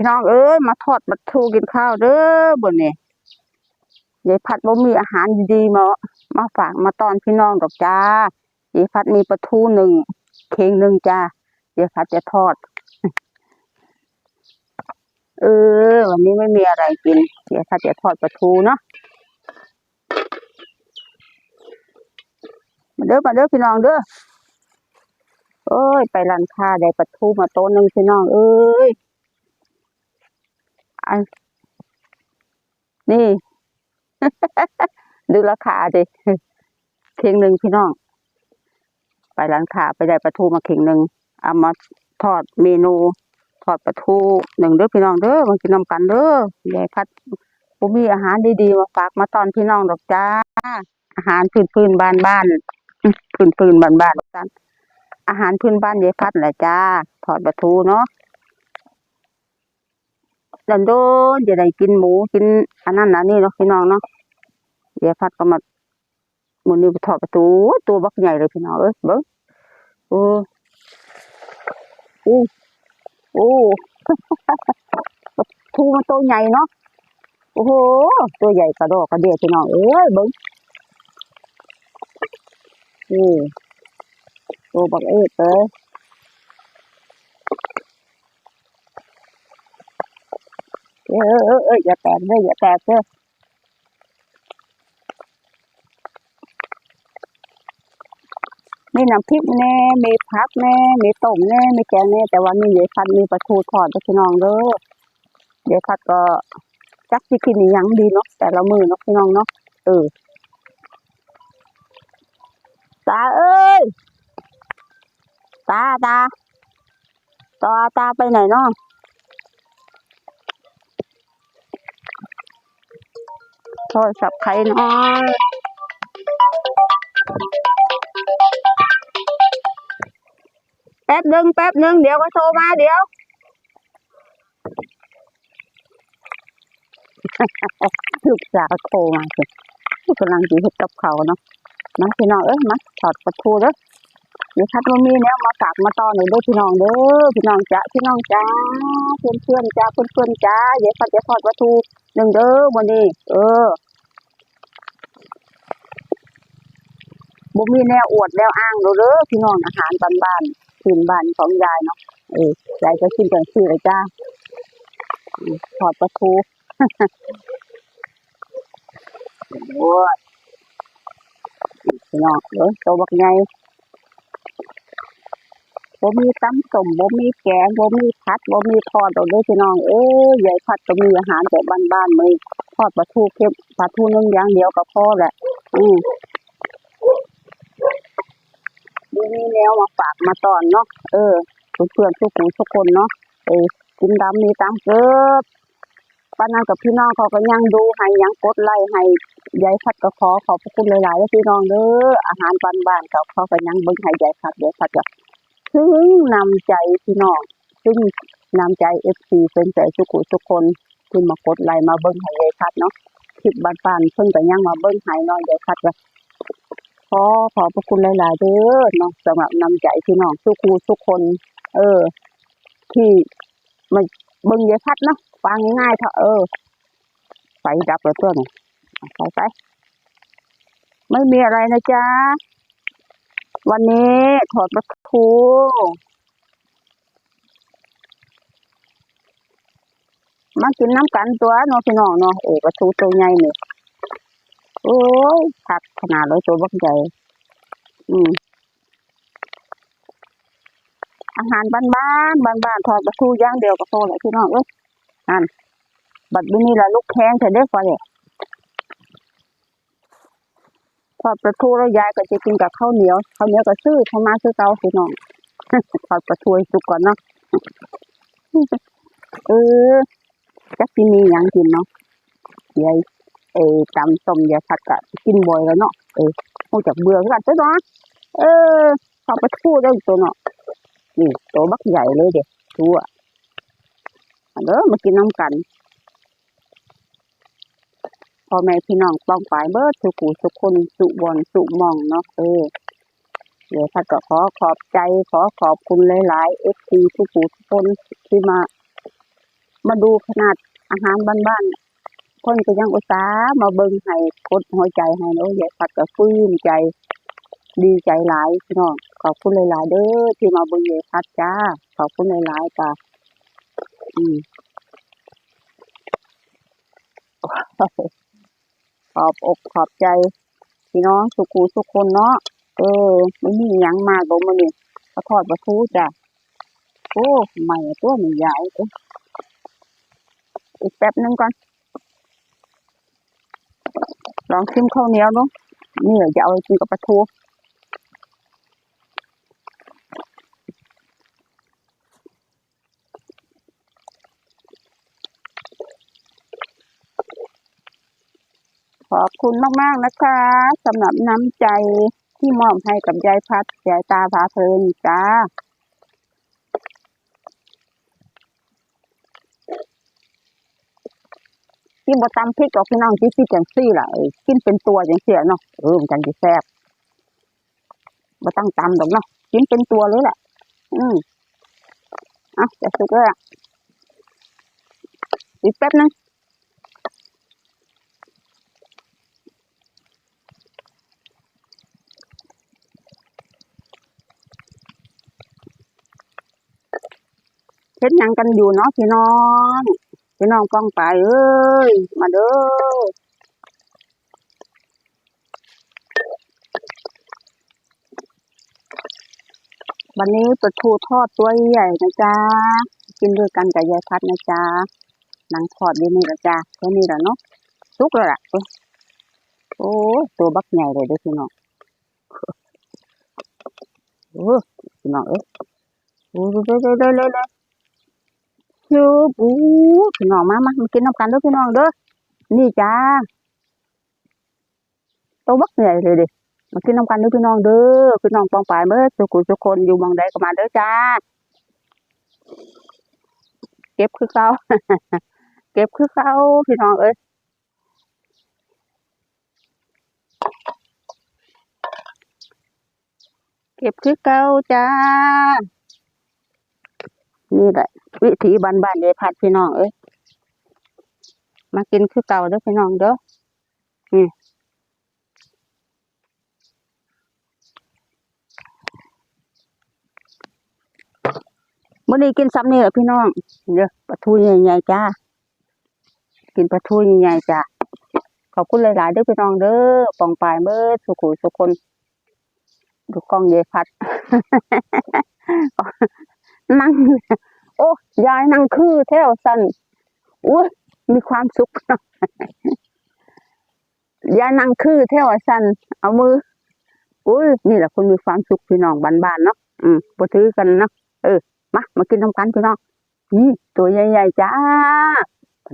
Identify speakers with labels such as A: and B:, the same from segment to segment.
A: พี่น้องเอ้ยมาทอดปลาทูกินข้าวเด้อบนนี่ยายพัดบ่มีอาหารดีๆมามาฝากมาตอนพี่น้องดอกจ้ายายพัดมีปลาทูหนึ่งเข่งหนึ่งจ้ายายพัดจะทอด เออ วันนี้ไม่มีอะไรกินยายพัดจะทอดปลาทูเนาะมาเด้อมาเด้อพี่น้องเด้อเอ้ย ไปร้านค้าได้ปลาทูมาโต๊ะหนึ่งพี่น้องเอ้ย นนี่ ดูราคาดิเข่งหนึ่งพี่น้อง ไปร้านค้าไปได้ปลาทูมาเข่งหนึ่งเอามาทอดเมนูทอดปลาทูหนึ่งเด้อพี่น้องเด้อมากินนำกันเด้อยายพัดผมมีอาหารดีๆมาฝากมาตอนพี่น้องดอกจ้า อาหารพื้นพื้นบ้านบ้านๆพื้นพื้นบ้านบ้านๆกันอาหารพื้นบ้านยายพัดแหละจ้า ทอดปลาทูเนาะ ดันโดนจะได้กินหมูกินอันนั้นอันนี้เนาะพี่น้องเนาะเดี๋ยวพัดก็มาหมุนนี่ไปถอดประตูตัวบักใหญ่เลยพี่น้องเอ้ยเบิ้งโอ้โอ้โอ้ทูมันตัวใหญ่เนาะโอ้โหตัวใหญ่กระโดดกระเดียพี่น้องเอ้ยเบิ้งนี่ตัวบักเอ็ดเลยเออ เออเออเอออย่าแตกเด้อย่าแตกเด้อมีน้ำพริกแน่มีผักแน่มีต้มแน่มีแกงแน่แต่ว่ามีเยายพัดมีปลาทูทอดเด้อพี่น้องเด้อเยายพัดก็จักสิกินอหยังดีเนาะแต่ละมือเนาะพี่น้องเนาะเออตาเอ้ยตาตาตาตาไปไหนเนาะ โทรศัพท์ใครเนาะแป๊บหนึ่งแป๊บหนึ่งเดี๋ยวก็โทรมาเดี๋ยว ลูกสาวโทรมาสิกำลังจีเห็ดกับเขาเนาะมาพี่น้องเอ้ยมาถอดประตูเด้อ เดี๋ยวชัดว่ามีแนวมาฝากมาตอนหน่อยเด้อพี่น้องเด้อพี่น้องจ้าพี่น้องจ้าเพื่อนเพื่อนจ้าเพื่อนเพื่อนจ้าเดี๋ยวเขาจะทอดประตูหนึ่งเด้อวันนี้ เออบ่มีแนวอวดแนวอ้างเราเด้อพี่น้องอาหารบ้านๆพื้นบ้านของยายเนาะเออยายก็กินจังซี่เลยจ้าอืมทอดปลาทูโอ้ยพี่น้องเด้อโตบักใหญ่ บ่มีตำส้มบ่มีแกงบ่มีผัดบ่มีทอดเอาเด้อพี่น้องเอ้ยยายผัดก็มีอาหารแบบบ้านๆมื้อทอดปลาทูเค็มปลาทูนึ่งอย่างเดียวก็พอแหละอืมมีแนวมาฝากมาตอนเนาะเออเพื่อนๆทุกคนทุกคนเนาะเออกินดำมีตามเกิดป้านันกับพี่น้องเขาก็ยังดูให้ยังกดไลค์ให้ยายพัดก็ขอขอบพระคุณหลายๆเด้อพี่น้องเด้ออาหารบ้านๆเขาเขาก็ยังเบิ่งให้ยายพัดยายพัดก็ ซึ่งนำใจพี่น้องซึ่งนำใจเอฟซีเป็นใจทุกคนทุกคนที่มากดไลค์มาเบิ่งให้ยายพัดเนาะคลิปบ้านๆเพิ่นก็ยังมาเบิ่งให้นาะยายพัดก็ขอขอบพระคุณหลาย ๆเด้อเนาะสำหรับนำใจพี่น้องทุกคูทุกคน เออ ที่มาเบิ่งยายพัดเนาะฟังง่ายๆเถอะเออไฟดับแล้วตัวนี่ไปไปไม่มีอะไรนะจ๊ะ วันนี้ถอดประตูมากินน้ำกันตัวเนาะพี่น้องเนาะเออประตูตัวใหญ่นี่โอ้ยผักขนาดเลยตัวบักใหญ่อืมอาหารบ้านบ้านบ้านบ้านๆทอดปลาทูย่างเดียวก็พอเลยพี่น้องเอ้ยอันบัดนี้นี่ละลูกแข้งเธอได้ฟังเนี่ย ทอดปลาทูแล้วยายก็จะกินกับข้าวเหนียวข้าวเหนียวก็ซื้อเข้ามาซื้อเตาพี่น้องทอดปลาทูสุกก่อนเนาะเออจักสิมีหยังกินเนาะยายเออตำส้มยาผัดกะกินบ่อยแล้วเนาะเออคงจากเบื่อคือกันซะเนาะเออพอไปทู่ได้ตัวเนาะนี่ตัวบักใหญ่เลยเด็กทูอะเด้อมากินน้ำกัน พ่อแม่พี่น้องป้องปายเบิดทุกผู้ทุคนสุบอนสุมองเนาะเออเดี๋ยวพัดก็ขอขอบใจขอขอบคุณหลายๆเอฟซีทุกผู้ทุกคนที่มา มาดูขนาดอาหารบ้านๆคนก็ยังอุตส่าห์มาเบิ่งให้กดหัวใจให้เนาะยายพัดก็ปลื้มใจ ดีใจหลายพี่น้องขอบคุณหลายๆเด้อที่มาเบิ่งยายพัดจ้า ขอบคุณหลายๆจ้าอืม ขอบอกขอบใจพี่น้องสุกูทุกคนเนาะเออไม่มีหยังมากบ่มื้อนี้ขอทอดกระทูจ้ะโอ้ใหม่ตัวมันใหญ่อีกแป๊บนึงก่อนลองชิมข้าวเหนียวเนี่เหรอจะเอาไปกินกับปลาทู ขอบคุณมาก ๆ นะคะสำหรับน้ำใจที่มอบให้กับยายพัดยายตาพาเพลินจ้ากินบ่ตำพริกกับพี่น้องที่ซี่จังซี่ล่ะกินเป็นตัวจังเสียเนาะเออมันจังสิแซ่บบ่ต้องตำดอกเนาะกินเป็นตัวเลยแหละอืมอะจะสุกแล้วล่ะอีกแป๊บนึง เฮ็ดยังกันอยู่เนาะพี่น้องพี่น้องกองไปเอ้ยมาเด้อวันนี้ปลาทูทอดตัวใหญ่นะจ๊ะกินด้วยกันกับยายพัดนะจ๊ะหนังทอดอยู่นี่ละจ้ะแค่นี้ละเนาะสุกแล้วล่ะเอ้โอ้ตัวบักใหญ่เลยเด้อพี่น้องโอ้พี่น้องเอ้ยโอ้ยเด้อเด้อเด้อเด้อ เด้อยูบูพี่น้องมามามากินน้ำกันเด้อพี่น้องเด้อ นี่จ้าโตบักใหญ่ยเลยเดิมากินน้ำกันเด้อพี่น้องเด้อ พี่น้องปองปายเมื่อสุขุทุกคนอยู่หมองใดก็มาเด้อจ้า เก็บคือเก่าเก็บคือเก่าพี่น้องเอ้ยเก็บคือเก่าจ้า นี่แหละ วิถีบ้านบ้านๆยายพัดพี่น้องเอ้ยมากินคือเก่าเด้อพี่น้องเด้อนี่มื้อนี้กินซ้ำนี่แหละพี่น้องเด้อปลาทูใหญ่ๆจ้ากินปลาทูใหญ่ๆจ้าขอบคุณหลายๆเด้อพี่น้องเด้อปองปายเบิดสุขุสุคนดูกล้องยายพัด นั่ง โอ้ยายนั่งคือแถวสั้นอุ้ยมีความสุขยายนั่งคือแถวสั้นเอามืออุ้ยนี่แหละคนมีความสุขพี่น้องบ้านๆเนาะอืมบ่ถือกันเนาะเออมามากินทำกันพี่น้องนี่ตัวใหญ่ๆจ้า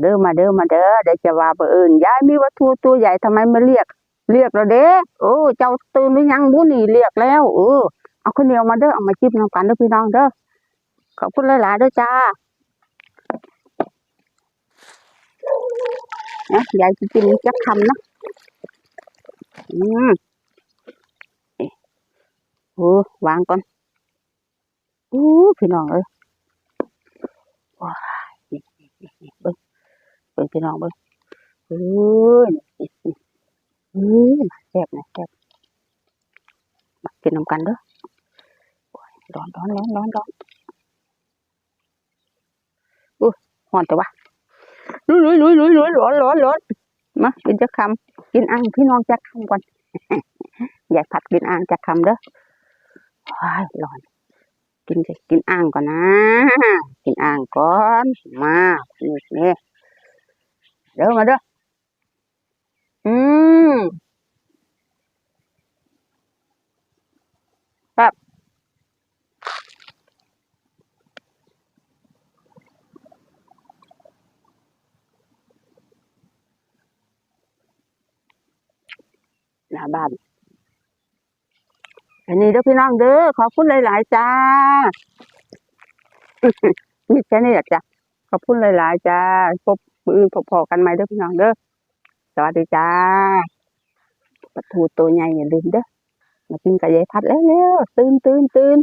A: เด้อมาเด้อมาเด้อเดี๋ยวจะว่าเบอเอิญยายมีวัตถุตัวใหญ่ทำไมไม่เรียก เรียกแล้วเด้อโอ้เจ้าตื่นหรือยังบุนี่เรียกแล้วเออเอาข้าวเหนียวมาเด้อเอามาจิ้มน้ำกันเด้อพี่น้องเด้อ ขอบคุณหลายๆด้วยจ้านะยายกินจักคำนะอืมเอ๊ะโอ้วางก่อนโอ้พี่น้องเอ้ยว้ายเบิ้งเบิ้งพี่น้องเบิ้งเอ้ยนี่นี่เอ้ยมาแซ่บนะแซ่บมากินน้ำกันเด้อโอ้ยร้อนร้อนร้อนร้อน อนหอนแต่ว่าลุยลุยลุยลุยลุยร้อนร้อนร้อนมากินจะคำกินอ่างพี่น้องจะคำก่อนอยากผัดกินอ่างจะคำเด้อว้ายร้อนกินกินอ่างก่อนนะ กินอ่างก่อนมานี่นี่เด้อมาเด้อมครับ หน้าบ้านอันนี้เด้อพี่น้องเด้อขอบคุณหลาย ๆ จ้านี่แค่นี้แหละจ้ะขอบคุณหลาย ๆ จ้าพบมืออื่นพบๆกันใหม่เด้อพี่น้องเด้อสวัสดีจ้าประตูตัวใหญ่อย่าลืมเด้อมากินกับยายพัดแล้วเร็วตื่นตื่นตื่น